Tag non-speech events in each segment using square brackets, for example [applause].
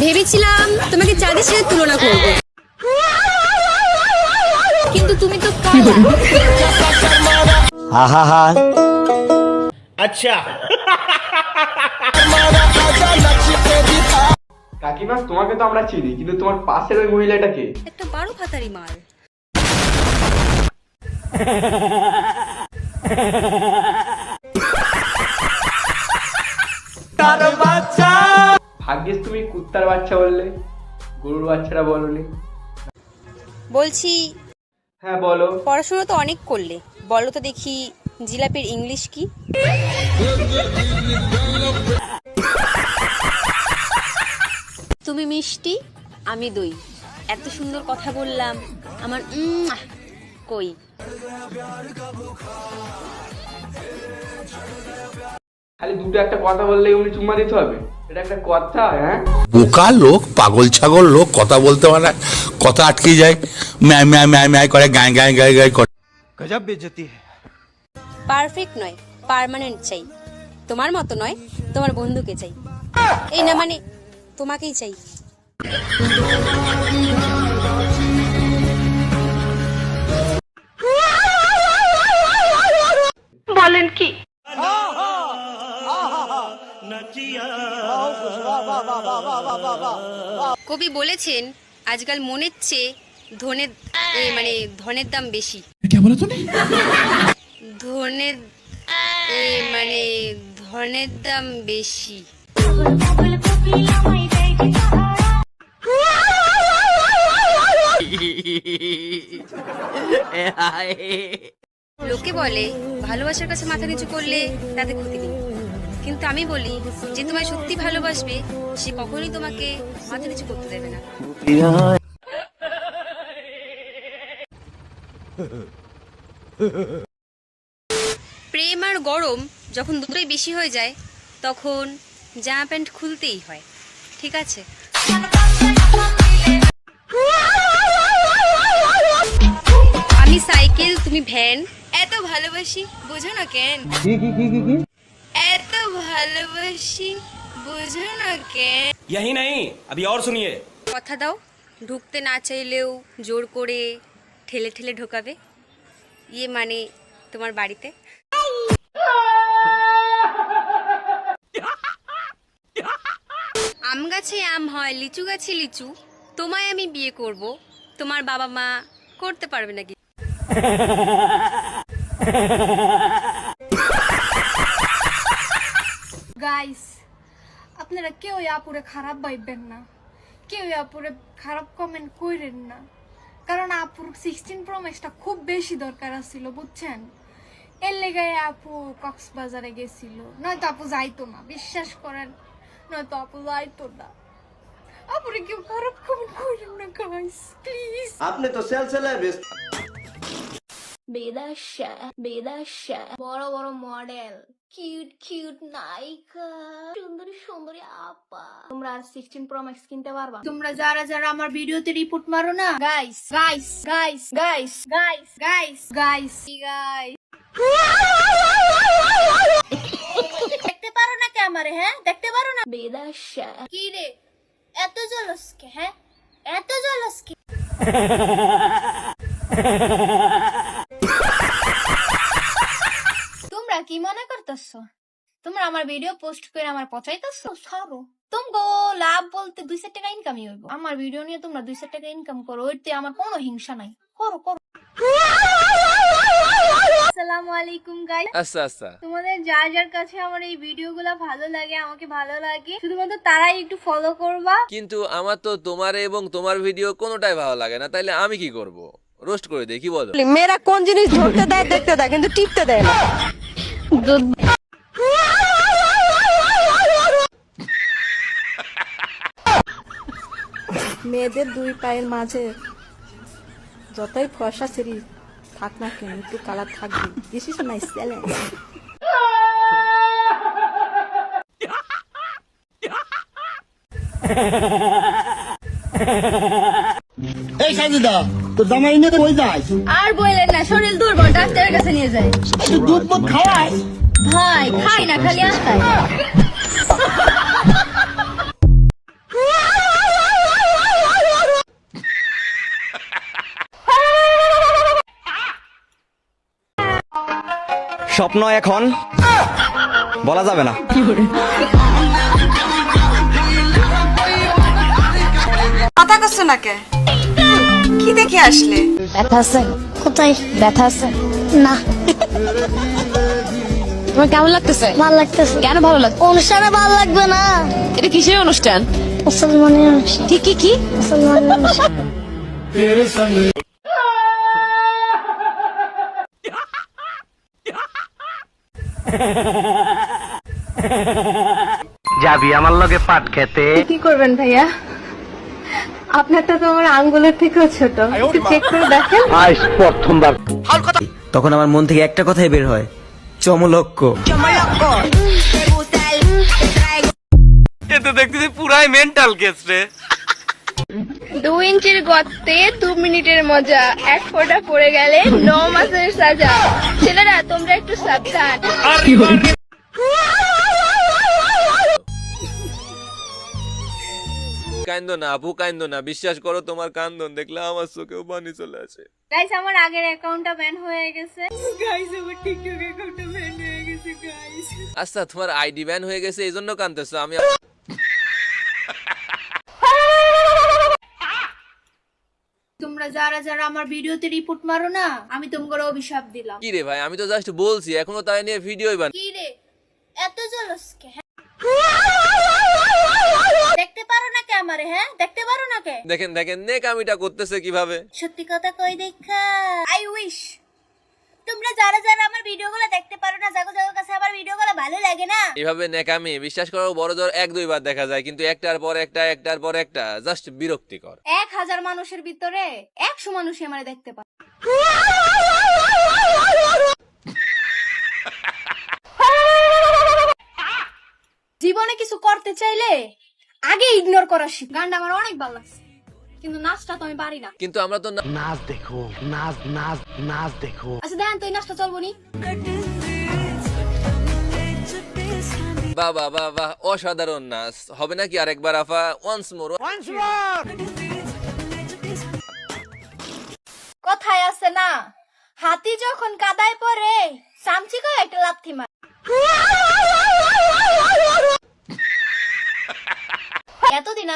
ভেবেছিলাম তোমাকে চাঁদের সাথে তুলনা করব। কিন্তু তুমি তো আচ্ছা। কাকিমা তোমাকে তো আমরা চিনি কিন্তু তোমার পাশের ওই মহিলাটা কে? একটা বারো ফাতারি মাল। বাচ্চা। ভাগ্যিস তুমি কুত্তার বাচ্চা বললে গরুর বাচ্চাটা বলনি। বলছি হ্যাঁ বলো। পড়াশোনা তো অনেক করলে। বলো তো দেখি জিলাপির ইংলিশ কি? তুমি মিষ্টি আমি দই। এত সুন্দর কথা বললাম আমার উম, কই? খালি দুটো একটা কথা বললেই উনি চুম্মা দিতে হবে। এটা একটা কথা। হ্যাঁ। বোকা লোক পাগল ছাগল লোক কথা বলতে পারে না, কথা আটকে যায়। ম্যায় ম্যায় ম্যায় ম্যায় করে গায়ে গায়ে গায়ে গায়ে করে। গজব বেজতি পারফেক্ট নয় পার্মানেন্ট চাই। তোমার মতো নয় তোমার বন্ধুকে চাই। এই না মানে তোমাকেই চাই। কবি বলেছেন আজকাল মনের চেয়ে ধনের মানে ধনের দাম বেশি। ধনের মানে ধনের দাম বেশি। লোকে বলে ভালোবাসার কাছে মাথা নিচু করলে তাতে ক্ষতি নেই। কিন্তু আমি বলি যে তোমায় সত্যি ভালোবাসবে, সে কখনোই তোমাকে মাথা নিচু করতে দেবে না। প্রেম আর গরম যখন দুটোই বেশি হয়ে যায়, তখন জামা প্যান্ট খুলতেই হয়, ঠিক আছে? আমি সাইকেল, তুমি ভ্যান, এত ভালোবাসি, বোঝো না কেন? ভালোবাসি বোঝো না কেন यही नहीं अभी और सुनिए কথা দাও ঢুকতে না চাইলেও জোর করে ঠেলে ঠেলে ঢোকাবে ইয়ে মানে তোমার বাড়িতে আম গাছে আম হয় লিচু গাছে লিচু তোমায় আমি বিয়ে করব তোমার বাবা মা করতে পারবে নাকি [laughs] গাইস আপনারা কেউ আপুরে খারাপ ভাববেন না। কেউ আপুরে খারাপ কমেন্ট কইরেন না। কারণ আপুর সিক্সটিন প্রো ম্যাক্সটা খুব বেশি দরকার ছিল বুঝছেন? এর লেগে আপু কক্সবাজারে গেছিল। নয়তো আপু যাইতো না, বিশ্বাস করেন। নয়তো আপু যাইতো না। আপুরে কেউ খারাপ কমেন্ট কইরেন না গাইস প্লিজ আপনি তো সেল সেলে বেস্ট বেদাশা বেদাশা বড় বড় মডেল কিউট কিউট নায়িকা সুন্দরী সুন্দরী আপা। তোমরা আর সিক্সটিন প্রো ম্যাক্স কিনতে পারবা। তোমরা যারা যারা আমার ভিডিওতে রিপোর্ট মারো না। Guys guys guys guys guys guys guys guys দেখতে পারো না ক্যামেরা হ্যাঁ? দেখতে পারো না? বেদাশা কি রে? এত জলস কে হ্যাঁ? এত জলস কে? [laughs] কি মনে করতেছো? তোমরা আমার ভিডিও পোস্ট করে আমার পচাইতেছো? ছাড়ো। তোমগো লাভ বলতে দুই চার টাকা ইনকামই হইব। আমার ভিডিও নিয়ে তোমরা দুই চার টাকা ইনকাম করো ওইতে আমার কোনো হিংসা নাই। করো করো। আসসালামু আলাইকুম গাইস আচ্ছা আচ্ছা। তোমাদের যার যার কাছে আমার এই ভিডিওগুলো ভালো লাগে আমাকে ভালো লাগে শুধুমাত্র তারাই একটু ফলো করবা। কিন্তু আমার তো তোমার এবং তোমার ভিডিও কোনোটাই ভালো লাগে না তাইলে আমি কি করব? রোস্ট করে দেখি বলো। মেয়েরা কোন জিনিস ধরতে দেয় দেখতে দেয় কিন্তু টিপতে দেয় না। মেয়েদের দুই পায়ের মাঝে যতই ফসা সিঁড়ি থাক না কেন, একটু কালার থাকবে। দিস ইজ মাই চ্যালেঞ্জ এই সাজিদা নিয়ে আর না শরীর দুর্বল ডাক্তারের কাছে নিয়ে যাই। দুধ মুখ ভাই খাই না খালি আস্তাই। স্বপ্ন এখন বলা যাবে না। কথা করছ নাকি? কে দেখে আসলে? ব্যথা আছে? কোথায়? ব্যথা আছে? না। তোমার কেমন লাগতেছে? ভালো লাগতেছে। কেন ভালো লাগছে? অনুষ্ঠানে ভালো লাগবে না। এটা কিসের অনুষ্ঠান? মুসলমানের অনুষ্ঠান। ঠিক কি কি? মুসলমানের অনুষ্ঠান। যাবি আমার লগে পাট খেতে? কি করবেন ভাইয়া? আপনারটা তো আমার আঙ্গুলের থেকেও ছোট। একটু চেক করে দেখেন। প্রথমবার। তখন আমার মন থেকে একটা কথাই বের হয় চমলক্ষ এ তো দেখতেছি পুরাই মেন্টাল কেস রে। দু ইঞ্চির গর্তে দু মিনিটের মজা। এক ফোঁটা পড়ে গেলে ন মাসের সাজা। ছেলেরা তোমরা একটু সাবধান। কান্দো না আপু কান্দো না বিশ্বাস করো তোমার কান্দন দেখলে আমার চোখেও পানি চলে আসে। গাইস আমার আগের অ্যাকাউন্টটা ব্যান হয়ে গেছে। গাইস আমার টিকটক অ্যাকাউন্টটা ব্যান হয়ে গেছে গাইস আচ্ছা তোমার আইডি ব্যান হয়ে গেছে এই জন্য কান্দতেছো আমি তোমরা যারা যারা আমার ভিডিওতে রিপোর্ট মারো না আমি তোমাকে অভিশাপ দিলাম। কি রে ভাই আমি তো জাস্ট বলছি এখনও তাই নিয়ে ভিডিওই বান কি রে? এত জলস কে আমারে হ্যাঁ? দেখতে পারো না কে? দেখেন দেখেন করতেছে কীভাবে? সত্যি কথা কই দেখা? আই উইশ তোমরা যারা যারা আমার ভিডিওগুলো দেখতে পারো না জাগো জাগো কাছে আমার ভিডিওগুলো ভালো লাগে না? এভাবে নেকামি বিশ্বাস করো বড় জোর এক দুইবার দেখা যায় কিন্তু একটার পর একটা একটার পর একটা জাস্ট বিরক্তিকর। এক হাজার মানুষের ভিতরে একশো মানুষই আমার দেখতে পারে জীবনে কিছু করতে চাইলে আগে ইগনোর করা শিখ গানটা আমার অনেক ভালো লাগছে। কিন্তু নাচটা তো আমি পারি না। কিন্তু আমরা তো নাচ দেখো নাচ নাচ নাচ দেখো। আচ্ছা দেখেন তো এই নাচটা চলবো নি। বাহ বাহ বাহ বাহ অসাধারণ নাচ। হবে নাকি আরেকবার আফা? ওয়ান্স মোর কথায় আছে না হাতি যখন কাদায় পড়ে সামচি করে একটা লাথি মার।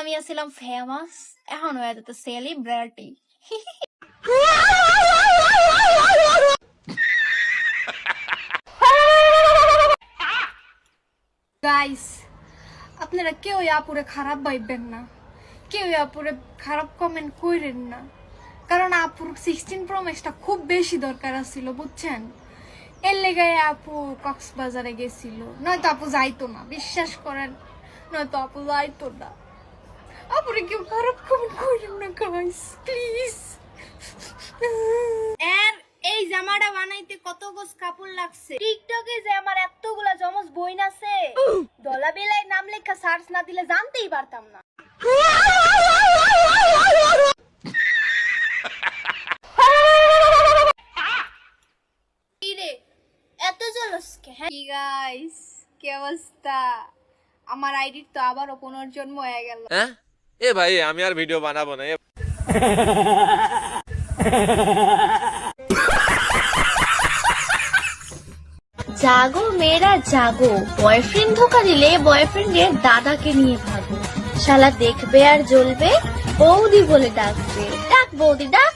আমি আছিলাম ফেমাস এখন হয়ে যেত সেলিব্রিটি গাইস আপনারা কেউ আপুরে খারাপ ভাববেন না। কেউ আপুরে খারাপ কমেন্ট কইরেন না। কারণ আপুর সিক্সটিন প্রো ম্যাক্সটা খুব বেশি দরকার ছিল বুঝছেন? এর লেগে আপু কক্সবাজারে গেছিল। নয়তো আপু যাইতো না, বিশ্বাস করেন। নয়তো আপু যাইতো না। আপুরে কেউ খারাপ কমেন্ট কইরেন না গাইস প্লিজ এর এই জামাটা বানাইতে কত গোস কাপড় লাগছে? টিকটকে যে আমার এতগুলা জমজ বইন আছে দলা বেলায় নাম লেখা সার্চ না দিলে জানতেই পারতাম না। এত জলস কে? হ্যাঁ। কি গাইস কি অবস্থা? আমার আইডির তো আবারও পুনর্জন্ম হয়ে গেল। হ্যাঁ? এ ভাই, আমি আর ভিডিও বানাবো না জাগো মেয়েরা, জাগো। বয়ফ্রেন্ড ধোকা দিলে বয়ফ্রেন্ডের দাদাকে নিয়ে ভাগো। শালা দেখবে আর জ্বলবে, বৌদি বলে ডাকবে। ডাক বৌদি, ডাক।